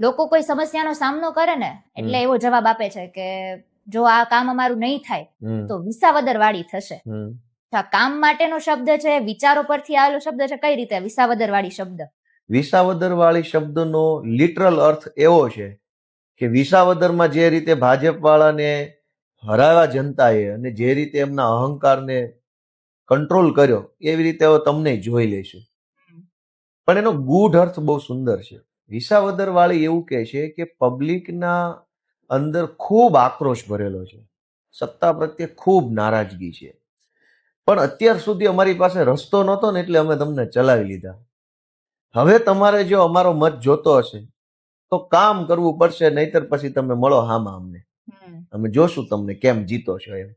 લોકો કોઈ સમસ્યાનો સામનો કરે ને એટલે એવો જવાબ આપે છે કે જો આ કામ અમારું નહીં થાય તો વિસાવદર વાળી થશે કામ માટેનો શબ્દ છે વિચારો પરથી આવેલો શબ્દ છે કઈ રીતે? વિસાવદર વાળી શબ્દ. વિસાવદર વાળી શબ્દનો લિટરલ અર્થ એવો છે કે વિસાવદરમાં જે રીતે ભાજપ વાળાને હરાવ્યા જનતાએ અને જે રીતે એમના અહંકારને કંટ્રોલ કર્યો એવી રીતે તમને જોઈ લેશે. પણ એનો ગૂઢ અર્થ બહુ સુંદર છે. વિસાવદર વાળી એવું કહે છે કે પબ્લિકના અંદર ખૂબ આક્રોશ ભરેલો છે. સત્તા પ્રત્યે ખૂબ નારાજગી છે. પણ અત્યાર સુધી અમારી પાસે રસ્તો નહોતો ને એટલે અમે તમને ચલાવી લીધા. હવે તમારે જો અમારો મત જોતો હશે તો કામ કરવું પડશે નહીતર પછી તમે મળો હામાં અમને અમે જોશું તમને કેમ જીતો છો એમ.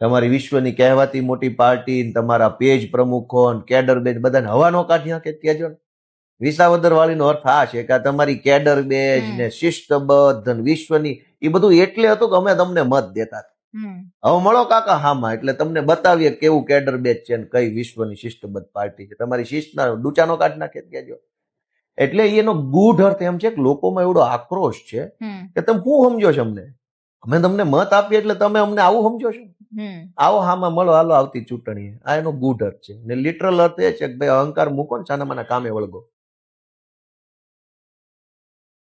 તમારી વિશ્વની કહેવાતી મોટી પાર્ટી તમારા પેજ પ્રમુખો ને કેડર બેજ બધાને હવાનો કાઢ્યા કે ને. વિસાવદર વાળીનો અર્થ આ છે કે તમારી કેડર બેજ ને શિસ્તબદ્ધ ને વિશ્વની એ બધું એટલે હતું કે અમે તમને મત દેતા. હવે મળો કાકા હામાં એટલે તમને બતાવીએ કેવું કેડર બેચ છે ને કઈ વિશ્વની શિસ્તબદ્ધ પાર્ટી છે. તમારી શિસ્તના ડૂચાનો કાઢ નાખે કહેજો. એટલે એનો ગૂઢ અર્થ એમ છે કે લોકોમાં એવડો આક્રોશ છે કે તમે શું સમજો છો અમને? અમે તમને મત આપીએ એટલે તમે અમને આવું સમજો છો? આવો હામાં મળો હાલો આવતી ચૂંટણી આ એનો ગૂઢ અર્થ છે. ને લિટરલ અર્થ એ છે કે ભાઈ અહંકાર મૂકો ને છાનામાના કામે વળગો.